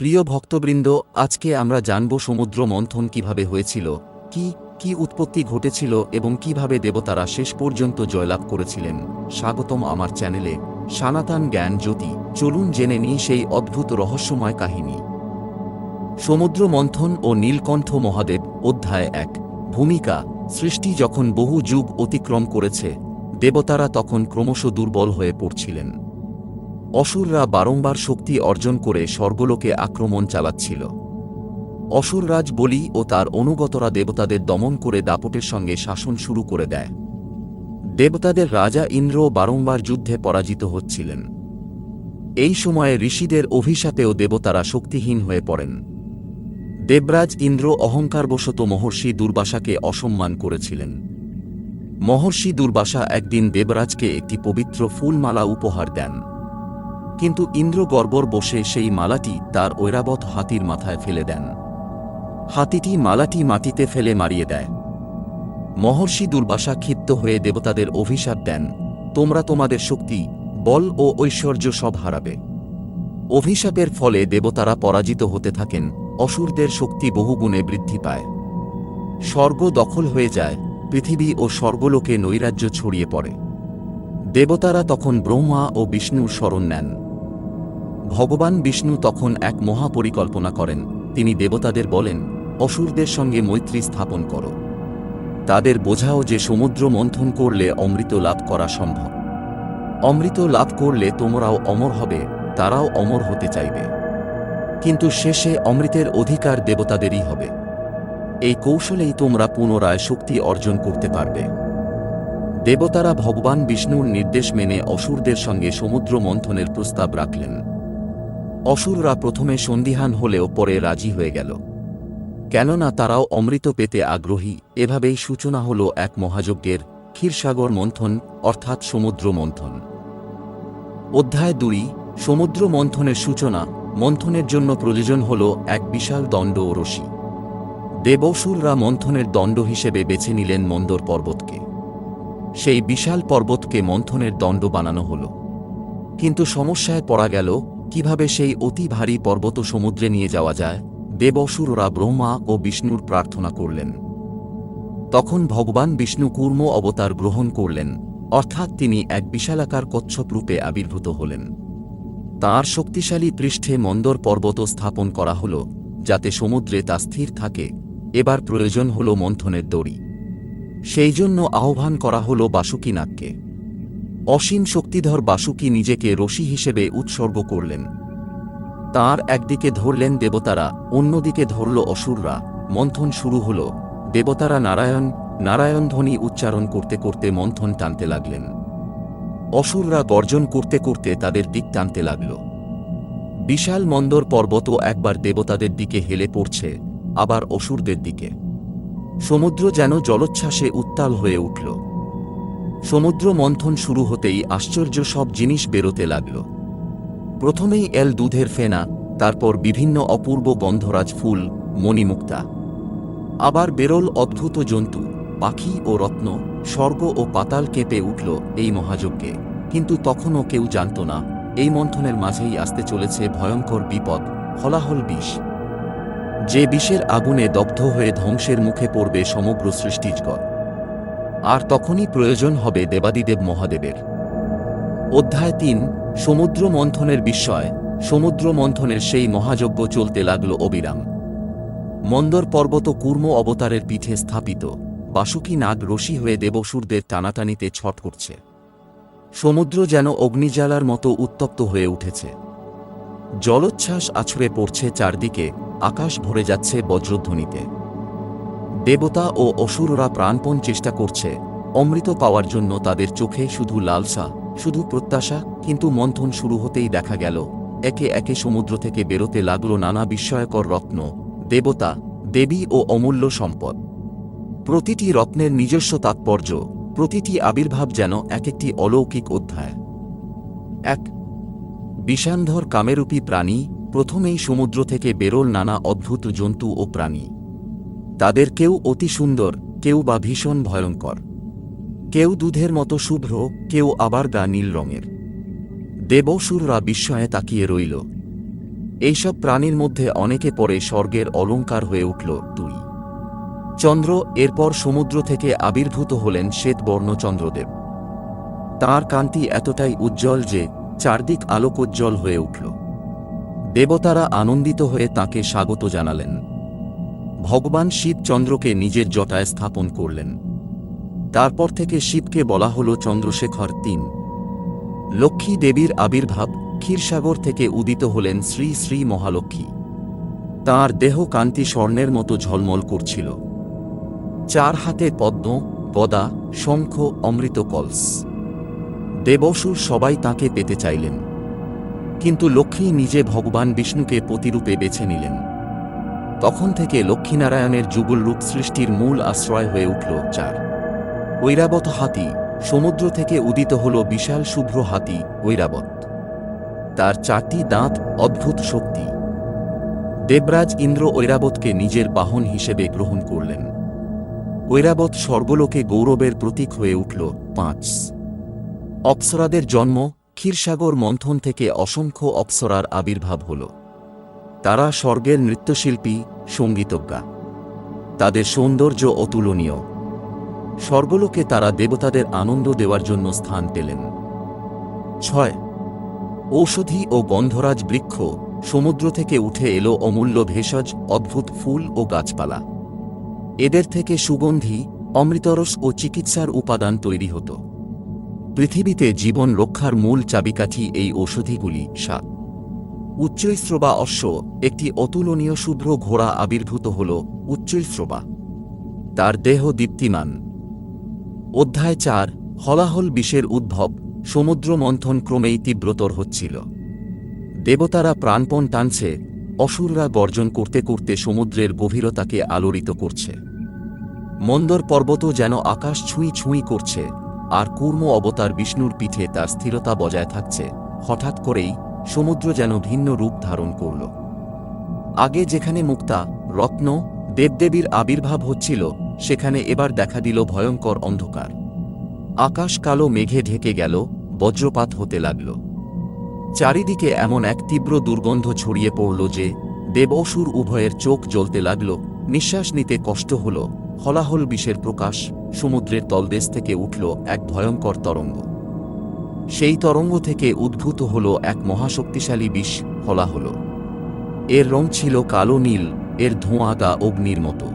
প্রিয় ভক্তবৃন্দ, আজকে আমরা জানব সমুদ্র মন্থন কীভাবে হয়েছিল, কি কি উৎপত্তি ঘটেছিল এবং কীভাবে দেবতারা শেষ পর্যন্ত জয়লাভ করেছিলেন। স্বাগতম আমার চ্যানেলে, সনাতন জ্ঞান জ্যোতি, চলুন জেনে নিই সেই অদ্ভুত রহস্যময় কাহিনী। সমুদ্র মন্থন ও নীলকণ্ঠ মহাদেব, অধ্যায় এক, ভূমিকা, সৃষ্টি যখন বহু যুগ অতিক্রম করেছে, দেবতারা তখন ক্রমশ দুর্বল হয়ে পড়ছিলেন। অসুররা বারংবার শক্তি অর্জন করে স্বর্গলোকে আক্রমণ চালাচ্ছিল। অসুররাজ বলি ও তার অনুগতরা দেবতাদের দমন করে দাপটের সঙ্গে শাসন শুরু করে দেয়। দেবতাদের রাজা ইন্দ্র বারংবার যুদ্ধে পরাজিত হচ্ছিলেন। এই সময়ে ঋষিদের অভিশাপেও দেবতারা শক্তিহীন হয়ে পড়েন। দেবরাজ ইন্দ্র অহংকারবশত মহর্ষি দুর্বাসাকে অসম্মান করেছিলেন। মহর্ষি দুর্বাসা একদিন দেবরাজকে একটি পবিত্র ফুলমালা উপহার দেন। কিন্তু ইন্দ্র গর্বর বসে সেই মালাটি তার ঐরাবত হাতির মাথায় ফেলে দেন। হাতিটি মালাটি মাটিতে ফেলে মারিয়ে দেয়। মহর্ষি দুর্বাসা ক্ষিপ্ত হয়ে দেবতাদের অভিশাপ দেন, তোমরা তোমাদের শক্তি, বল ও ঐশ্বর্য সব হারাবে। অভিশাপের ফলে দেবতারা পরাজিত হতে থাকেন, অসুরদের শক্তি বহুগুণে বৃদ্ধি পায়। স্বর্গ দখল হয়ে যায়, পৃথিবী ও স্বর্গলোকে নৈরাজ্য ছড়িয়ে পড়ে। দেবতারা তখন ব্রহ্মা ও বিষ্ণুর শরণ নেন। ভগবান বিষ্ণু তখন এক মহাপরিকল্পনা করেন। তিনি দেবতাদের বলেন, অসুরদের সঙ্গে মৈত্রী স্থাপন করো। তাদের বোঝাও যে সমুদ্র মন্থন করলে অমৃত লাভ করা সম্ভব। অমৃত লাভ করলে তোমরাও অমর হবে, তারাও অমর হতে চাইবে। কিন্তু শেষে অমৃতের অধিকার দেবতাদেরই হবে। এই কৌশলেই তোমরা পুনরায় শক্তি অর্জন করতে পারবে। দেবতারা ভগবান বিষ্ণুর নির্দেশ মেনে অসুরদের সঙ্গে সমুদ্র মন্থনের প্রস্তাব রাখলেন। অসুররা প্রথমে সন্দিহান হলেও পরে রাজি হয়ে গেল। কেননা তারাও অমৃত পেতে আগ্রহী, এভাবেই সূচনা হল এক মহাযজ্ঞের ক্ষীরসাগর মন্থন, অর্থাৎ সমুদ্র মন্থন। অধ্যায় দুই, সমুদ্র মন্থনের সূচনা, মন্থনের জন্য প্রয়োজন হল এক বিশাল দণ্ড ও রশি দেবসুররা মন্থনের দণ্ড হিসেবে বেছে নিলেন মন্দর পর্বতকে। সেই বিশাল পর্বতকে মন্থনের দণ্ড বানানো হল। কিন্তু সমস্যায় পড়া গেল কীভাবে সেই অতি ভারী পর্বত সমুদ্রে নিয়ে যাওয়া যায়? দেবসুররা ব্রহ্মা ও বিষ্ণুর প্রার্থনা করলেন। তখন ভগবান বিষ্ণু কূর্ম অবতার গ্রহণ করলেন, অর্থাৎ তিনি এক বিশালাকার কচ্ছপ রূপে আবির্ভূত হলেন। তাঁর শক্তিশালী পৃষ্ঠে মন্দর পর্বত স্থাপন করা হল, যাতে সমুদ্রে তা স্থির থাকে। এবার প্রয়োজন হল মন্থনের দড়ি। সেই জন্য আহ্বান করা হল বাসুকীনাথকে। অসীম শক্তিধর বাসুকি নিজেকে রশি হিসেবে উৎসর্গ করলেন। তার একদিকে ধরলেন দেবতারা, অন্যদিকে ধরল অসুররা। মন্থন শুরু হল। দেবতারা নারায়ণ নারায়ণ ধ্বনি উচ্চারণ করতে করতে মন্থন টানতে লাগলেন। অসুররা গর্জন করতে করতে তাদের দিক টানতে লাগল। বিশাল মন্দর পর্বত একবার দেবতাদের দিকে হেলে পড়ছে, আবার অসুরদের দিকে। সমুদ্র যেন জলোচ্ছ্বাসে উত্তাল হয়ে উঠল। সমুদ্র মন্থন শুরু হতেই আশ্চর্য সব জিনিস বেরোতে লাগল। প্রথমেই এল দুধের ফেনা, তারপর বিভিন্ন অপূর্ব গন্ধরাজ ফুল, মণিমুক্তা। আবার বেরোল অদ্ভুত জন্তু, পাখি ও রত্ন, স্বর্গ ও পাতাল কেঁপে উঠল এই মহাযজ্ঞে। কিন্তু তখনও কেউ জানত না, এই মন্থনের মাঝেই আসতে চলেছে ভয়ঙ্কর বিপদ, হলাহল বিষ। যে বিষের আগুনে দগ্ধ হয়ে ধ্বংসের মুখে পড়বে সমগ্র সৃষ্টিজগৎ আর তখনই প্রয়োজন হবে দেবাদিদেব মহাদেবের। অধ্যায় তিন, সমুদ্র মন্থনের বিস্ময়। সমুদ্র মন্থনের সেই মহাযজ্ঞ চলতে লাগল অবিরাম। মন্দর পর্বত কূর্ম অবতারের পিঠে স্থাপিত। বাসুকি নাগ রশি হয়ে দেবসুরদের টানাটানিতে ছট করছে। সমুদ্র যেন অগ্নিজ্বালার মতো উত্তপ্ত হয়ে উঠেছে। জলোচ্ছ্বাস আছড়ে পড়ছে চারদিকে, আকাশ ভরে যাচ্ছে বজ্রধ্বনিতে। দেবতা ও অসুররা প্রাণপণ চেষ্টা করছে। অমৃত পাওয়ার জন্য তাদের চোখে শুধু লালসা, শুধু প্রত্যাশা, কিন্তু মন্থন শুরু হতেই দেখা গেল। একে একে সমুদ্র থেকে বেরোতে লাগল নানা বিস্ময়কর রত্ন, দেবতা, দেবী ও অমূল্য সম্পদ। প্রতিটি রত্নের নিজস্ব তাৎপর্য, প্রতিটি আবির্ভাব যেন এক একটি অলৌকিক অধ্যায়। এক বিষান্ধর কামেরূপী প্রাণী প্রথমেই সমুদ্র থেকে বেরোল নানা অদ্ভুত জন্তু ও প্রাণী। তাদের কেউ অতি সুন্দর, কেউ বা ভীষণ ভয়ঙ্কর। কেউ দুধের মতো শুভ্র, কেউ আবার গা নীল রঙের। দেবসুররা বিস্ময়ে তাকিয়ে রইল। এইসব প্রাণীর মধ্যে অনেকে পরে স্বর্গের অলঙ্কার হয়ে উঠল দুই চন্দ্র এরপর সমুদ্র থেকে আবির্ভূত হলেন শ্বেতবর্ণ চন্দ্রদেব। তাঁর কান্তি এতটাই উজ্জ্বল যে চারদিক আলোকোজ্জ্বল হয়ে উঠল। দেবতারা আনন্দিত হয়ে তাকে স্বাগত জানালেন। ভগবান শিবচন্দ্রকে নিজের জটায় স্থাপন করলেন। তারপর থেকে শিবকে বলা হল চন্দ্রশেখর তিন। লক্ষ্মী দেবীর আবির্ভাব ক্ষীরসাগর থেকে উদিত হলেন শ্রী শ্রী মহালক্ষ্মী। তাঁর দেহ কান্তি স্বর্ণের মতো ঝলমল করছিল। চার হাতে পদ্ম গদা শঙ্খ, অমৃত কলস। দেবসুর সবাই তাকে পেতে চাইলেন। কিন্তু লক্ষ্মী নিজে ভগবান বিষ্ণুকে প্রতিরূপে বেছে নিলেন। তখন থেকে লক্ষ্মীনারায়ণের যুগল রূপ সৃষ্টির মূল আশ্রয় হয়ে উঠল চার। ঐরাবত হাতি সমুদ্র থেকে উদিত হল বিশাল শুভ্র হাতি ঐরাবত। তার চারটি দাঁত অদ্ভুত শক্তি। দেবরাজ ইন্দ্র ঐরাবতকে নিজের বাহন হিসেবে গ্রহণ করলেন। ঐরাবত স্বর্গলোকে গৌরবের প্রতীক হয়ে উঠল পাঁচ। অপ্সরাদের জন্ম ক্ষীরসাগর মন্থন থেকে অসংখ্য অপ্সরার আবির্ভাব হল। তারা স্বর্গের নৃত্যশিল্পী, সঙ্গীতজ্ঞা। তাদের সৌন্দর্য অতুলনীয়। স্বর্গলোকে তারা দেবতাদের আনন্দ দেওয়ার জন্য স্থান পেলেন। ছয়, ঔষধি ও গন্ধরাজ বৃক্ষ সমুদ্র থেকে উঠে এলো অমূল্য ভেষজ, অদ্ভুত ফুল ও গাছপালা। এদের থেকে সুগন্ধি, অমৃতরস ও চিকিৎসার উপাদান তৈরি হতো। পৃথিবীতে জীবন রক্ষার মূল চাবিকাঠি এই ঔষধিগুলি সাত। উচ্চৈস্রবা অশ্ব একটি অতুলনীয় শুভ্র ঘোড়া আবির্ভূত হল উচ্চৈস্রবা তার দেহ দীপ্তিমান। অধ্যায় চার, হলাহল বিষের উদ্ভব সমুদ্র মন্থন ক্রমেই তীব্রতর হচ্ছিল। দেবতারা প্রাণপণ টানছে, অসুররা গর্জন করতে করতে সমুদ্রের গভীরতাকে আলোড়িত করছে। মন্দর পর্বত যেন আকাশ ছুঁই ছুঁই করছে, আর কূর্ম অবতার বিষ্ণুর পিঠে তার স্থিরতা বজায় থাকছে, হঠাৎ করেই সমুদ্র যেন ভিন্ন রূপ ধারণ করল। আগে যেখানে মুক্তা, রত্ন, দেবদেবীর আবির্ভাব হচ্ছিল, সেখানে এবার দেখা দিল ভয়ঙ্কর অন্ধকার। আকাশ কালো মেঘে ঢেকে গেল, বজ্রপাত হতে লাগল। চারিদিকে এমন এক তীব্র দুর্গন্ধ ছড়িয়ে পড়ল যে দেবসুর উভয়ের চোখ জ্বলতে লাগল, নিঃশ্বাস নিতে কষ্ট হল, হলাহল বিষের প্রকাশ সমুদ্রের তলদেশ থেকে উঠল এক ভয়ঙ্কর তরঙ্গ। সেই তরঙ্গ থেকে উদ্ভূত হল এক মহাশক্তিশালী বিষ, হলাহল। এর রং ছিল কালো নীল, এর ধোঁয়া গা অগ্নির মতো।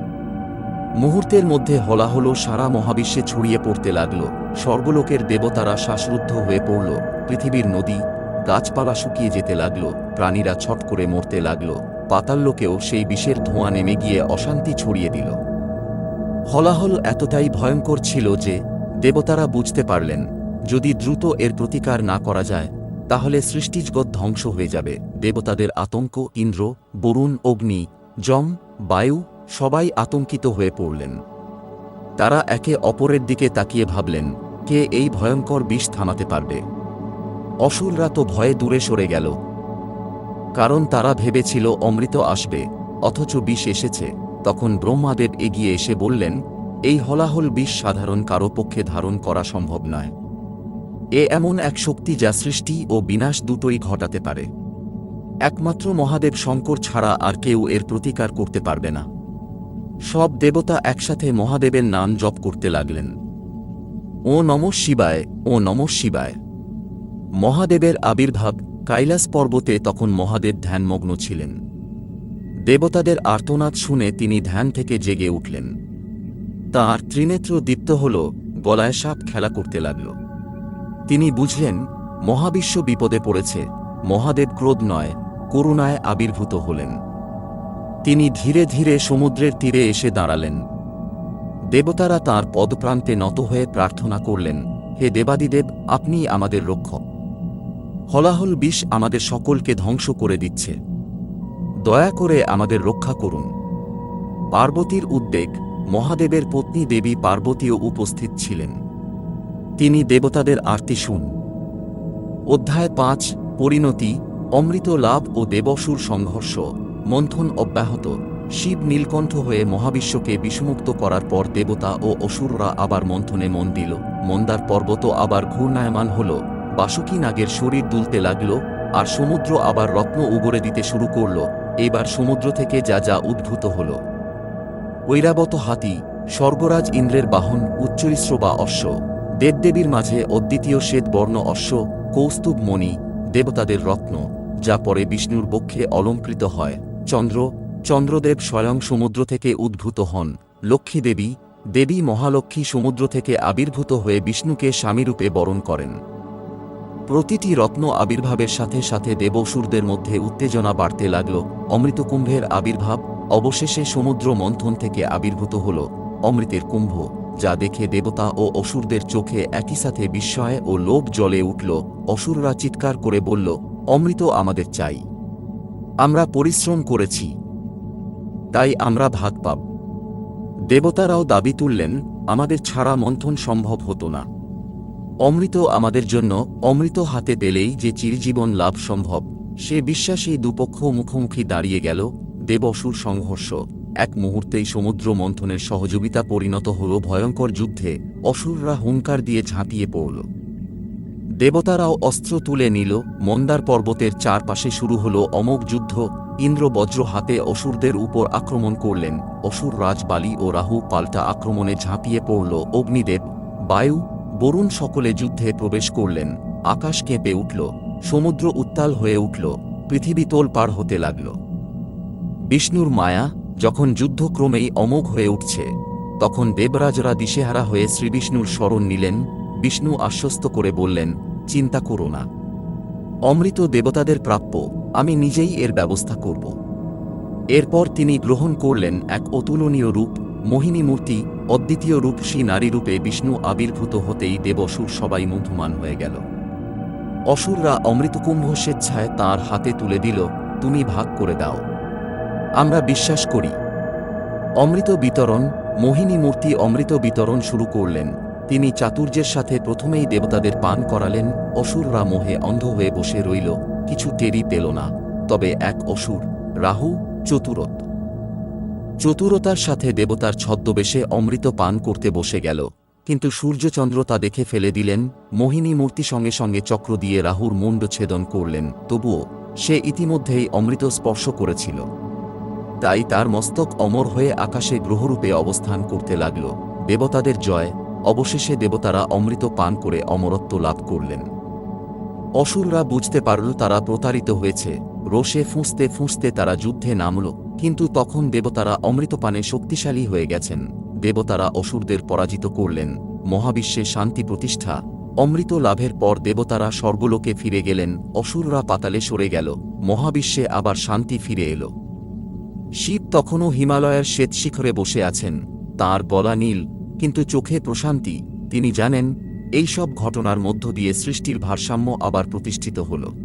মুহূর্তের মধ্যে হলাহল সারা মহাবিশ্বে ছড়িয়ে পড়তে লাগল। স্বর্গলোকের দেবতারা শ্বাসরুদ্ধ হয়ে পড়ল। পৃথিবীর নদী, গাছপালা শুকিয়ে যেতে লাগল। প্রাণীরা ছট করে মরতে লাগল। পাতাল্লোকেও সেই বিষের ধোঁয়া নেমে গিয়ে অশান্তি ছড়িয়ে দিল। হলাহল এতটাই ভয়ঙ্কর ছিল যে, দেবতারা বুঝতে পারলেন যদি দ্রুত এর প্রতিকার না করা যায়, তাহলে সৃষ্টিজগৎ ধ্বংস হয়ে যাবে। দেবতাদের আতঙ্ক, ইন্দ্র, বরুণ, অগ্নি, যম, বায়ু, সবাই আতঙ্কিত হয়ে পড়লেন। তারা একে অপরের দিকে তাকিয়ে ভাবলেন, কে এই ভয়ঙ্কর বিষ থামাতে পারবে? অসুররা তো ভয়ে দূরে সরে গেল। কারণ তারা ভেবেছিল অমৃত আসবে, অথচ বিষ এসেছে। তখন ব্রহ্মাদেব এগিয়ে এসে বললেন, এই হলাহল বিষ সাধারণ কারও পক্ষে ধারণ করা সম্ভব নয়। এ এমন এক শক্তি যা সৃষ্টি ও বিনাশ দুটোই ঘটাতে পারে। একমাত্র মহাদেব শঙ্কর ছাড়া আর কেউ এর প্রতিকার করতে পারবে না। সব দেবতা একসাথে মহাদেবের নাম জপ করতে লাগলেন। ও নম শিবায়, ও নম শিবায়। মহাদেবের আবির্ভাব কাইলাস পর্বতে তখন মহাদেব ধ্যানমগ্ন ছিলেন। দেবতাদের আর্তনাদ শুনে তিনি ধ্যান থেকে জেগে উঠলেন। তাঁর ত্রিনেত্র দীপ্ত হল, গলায় সাপ খেলা করতে লাগল। তিনি বুঝলেন, মহাবিশ্ব বিপদে পড়েছে, মহাদেব ক্রোধ নয়, করুণায় আবির্ভূত হলেন। তিনি ধীরে ধীরে সমুদ্রের তীরে এসে দাঁড়ালেন। দেবতারা তাঁর পদপ্রান্তে নত হয়ে প্রার্থনা করলেন, হে দেবাদিদেব, আপনি আমাদের রক্ষক। হলাহল বিষ আমাদের সকলকে ধ্বংস করে দিচ্ছে। দয়া করে আমাদের রক্ষা করুন। পার্বতীর উদ্বেগ, মহাদেবের পত্নী দেবী পার্বতীও উপস্থিত ছিলেন। তিনি দেবতাদের আরতি শুন। অধ্যায় পাঁচ, পরিণতি, অমৃত লাভ ও দেবসুর সংঘর্ষ, মন্থন অব্যাহত, শিব নীলকণ্ঠ হয়ে মহাবিশ্বকে বিষমুক্ত করার পর দেবতা ও অসুররা আবার মন্থনে মন দিল। মন্দার পর্বত আবার ঘূর্ণায়মান হল, বাসুকী নাগের শরীর দুলতে লাগল, আর সমুদ্র আবার রত্ন উগরে দিতে শুরু করল, এবার সমুদ্র থেকে যা যা উদ্ভূত হল। ঐরাবত হাতি, স্বর্গরাজ ইন্দ্রের বাহন উচ্চরিশ্র বা অশ্ব। দেবদেবীর মাঝে অদ্বিতীয় শ্বেতবর্ণ অশ্ব, কৌস্তুভ মণি, দেবতাদের রত্ন, যা পরে বিষ্ণুর বক্ষে অলঙ্কৃত হয়। চন্দ্র, চন্দ্রদেব স্বয়ং সমুদ্র থেকে উদ্ভূত হন। লক্ষ্মী দেবী দেবী মহালক্ষ্মী সমুদ্র থেকে আবির্ভূত হয়ে বিষ্ণুকে স্বামীরূপে বরণ করেন। প্রতিটি রত্ন আবির্ভাবের সাথে সাথে দেবসুরদের মধ্যে উত্তেজনা বাড়তে লাগল। অমৃতকুম্ভের আবির্ভাব অবশেষে সমুদ্র মন্থন থেকে আবির্ভূত হল। অমৃতের কুম্ভ যা দেখে দেবতা ও অসুরদের চোখে একই সাথে বিস্ময় ও লোভ জ্বলে উঠল। অসুররা চিৎকার করে বলল, অমৃত আমাদের চাই। আমরা পরিশ্রম করেছি। তাই আমরা ভাগ পাব। দেবতারাও দাবি তুললেন, আমাদের ছাড়া মন্থন সম্ভব হতো না। অমৃত আমাদের জন্য, অমৃত হাতে পেলেই যে চিরজীবন লাভ সম্ভব। সে বিশ্বাসেই দুপক্ষ মুখোমুখি দাঁড়িয়ে গেল দেবসুর সংঘর্ষ। এক মুহূর্তেই সমুদ্র মন্থনের সহযোগিতা পরিণত হল ভয়ঙ্কর যুদ্ধে অসুররা হুঙ্কার দিয়ে ঝাঁপিয়ে পড়ল। দেবতারাও অস্ত্র তুলে নিল, মন্দার পর্বতের চারপাশে শুরু হল অমোঘ যুদ্ধ, ইন্দ্র বজ্র হাতে অসুরদের উপর আক্রমণ করলেন, অসুর রাজ বালি ও রাহু পাল্টা আক্রমণে ঝাঁপিয়ে পড়ল, অগ্নিদেব, বায়ু, বরুণ সকলে যুদ্ধে প্রবেশ করলেন, আকাশ কেঁপে উঠল, সমুদ্র উত্তাল হয়ে উঠল, পৃথিবী তোল পার হতে লাগল। বিষ্ণুর মায়া যখন যুদ্ধ ক্রমেই অমোঘ হয়ে উঠছে, তখন দেবরাজরা দিশেহারা হয়ে শ্রীবিষ্ণুর স্মরণ নিলেন, বিষ্ণু আশ্বস্ত করে বললেন, চিন্তা করো না। অমৃত দেবতাদের প্রাপ্য, আমি নিজেই এর ব্যবস্থা করব। এরপর তিনি গ্রহণ করলেন এক অতুলনীয় রূপ, মোহিনী মূর্তি, অদ্বিতীয় রূপসী নারী রূপে বিষ্ণু আবির্ভূত হতেই দেবসুর সবাই মুগ্ধমান হয়ে গেল। অসুররা অমৃতকুম্ভ স্বেচ্ছায় তাঁর হাতে তুলে দিল, তুমি ভাগ করে দাও। আমরা বিশ্বাস করি। অমৃত বিতরণ, মোহিনী মূর্তি অমৃত বিতরণ শুরু করলেন। তিনি চাতুর্যের সাথে প্রথমেই দেবতাদের পান করালেন। অসুররা মোহে অন্ধ হয়ে বসে রইল, কিছু টেরি পেল না। তবে এক অসুর, রাহু, চতুরত। চতুরতার সাথে দেবতার ছদ্মবেশে অমৃত পান করতে বসে গেল। কিন্তু সূর্যচন্দ্র তা দেখে ফেলে দিলেন। মোহিনী মূর্তি সঙ্গে সঙ্গে চক্র দিয়ে রাহুর মুণ্ড ছেদন করলেন। তবুও সে ইতিমধ্যেই অমৃত স্পর্শ করেছিল। তাই তার মস্তক অমর হয়ে আকাশে গ্রহরূপে অবস্থান করতে লাগল। দেবতাদের জয়, অবশেষে দেবতারা অমৃত পান করে অমরত্ব লাভ করলেন। অসুররা বুঝতে পারল তারা প্রতারিত হয়েছে। রোষে ফুঁসতে ফুঁসতে তারা যুদ্ধে নামল, কিন্তু তখন দেবতারা অমৃতপানে শক্তিশালী হয়ে গেছেন। দেবতারা অসুরদের পরাজিত করলেন। মহাবিশ্বে শান্তি প্রতিষ্ঠা। অমৃত লাভের পর দেবতারা স্বর্গলোকে ফিরে গেলেন। অসুররা পাতালে সরে গেল। মহাবিশ্বে আবার শান্তি ফিরে এলো। শিব তখনও হিমালয়ের শ্বেত শিখরে বসে আছেন। তার গলা নীল, কিন্তু চোখে প্রশান্তি। তিনি জানেন, এই সব ঘটনার মধ্য দিয়ে সৃষ্টির ভারসাম্য আবার প্রতিষ্ঠিত হল।